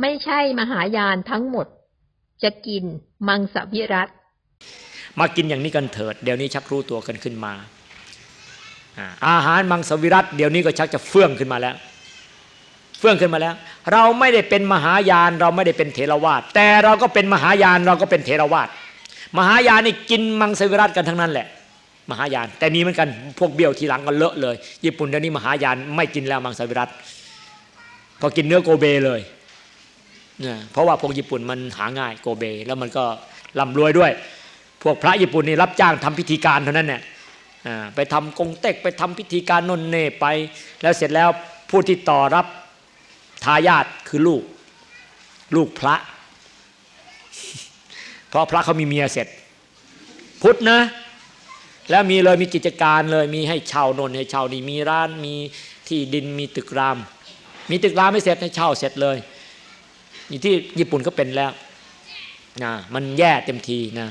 ไม่ใช่มหายานทั้งหมด จะกินมังสวิรัตมากินอย่างนี้กันเถิด เดี๋ยวนี้ชักรู้ตัวกันขึ้นมาอาอาหารมังสวิรัตเดี๋ยวนี้ก็ชักจะเฟื่องขึ้นมาแล้ว เฟื่องขึ้นมาแล้ว เราไม่ได้เป็นมหายานเราไม่ได้เป็นเทรวาสแต่เราก็เป็นมหายานเราก็เป็นเทรวาสมหายานนี่กินมังสวิรัตกันทั้งนั้นแหละ มหายาน แต่มีเหมือนกันพวกเบี้ยวทีหลังก็เลอะเลย ญี่ปุ่นเดี๋ยวนี้มหายานไม่กินแล้วมังสวิรัตก็กินเนื้อโกเบเลย เนี่ยเพราะว่าพวกญี่ปุ่นมันหาง่ายโกเบ แล้วมันก็ร่ำรวยด้วย พวกพระญี่ปุ่นนี่รับจ้างทำพิธีการเท่านั้นเนี่ยไปทำกงเต็กไปทำพิธีการนนเน่ไป แล้วเสร็จแล้วผู้ที่ต่อรับทายาทคือลูก ลูกพระ เพราะพระเขามีเมียเสร็จ พุทธนะ แล้วมีเลยมีกิจการเลยมีให้เช่านนให้เช่านี่มีร้านมีที่ดินมีตึกราม มีตึกรามไม่เสร็จให้เช่าเสร็จเลย อยู่ที่ญี่ปุ่นก็เป็นแล้วนะมันแย่เต็มทีนะ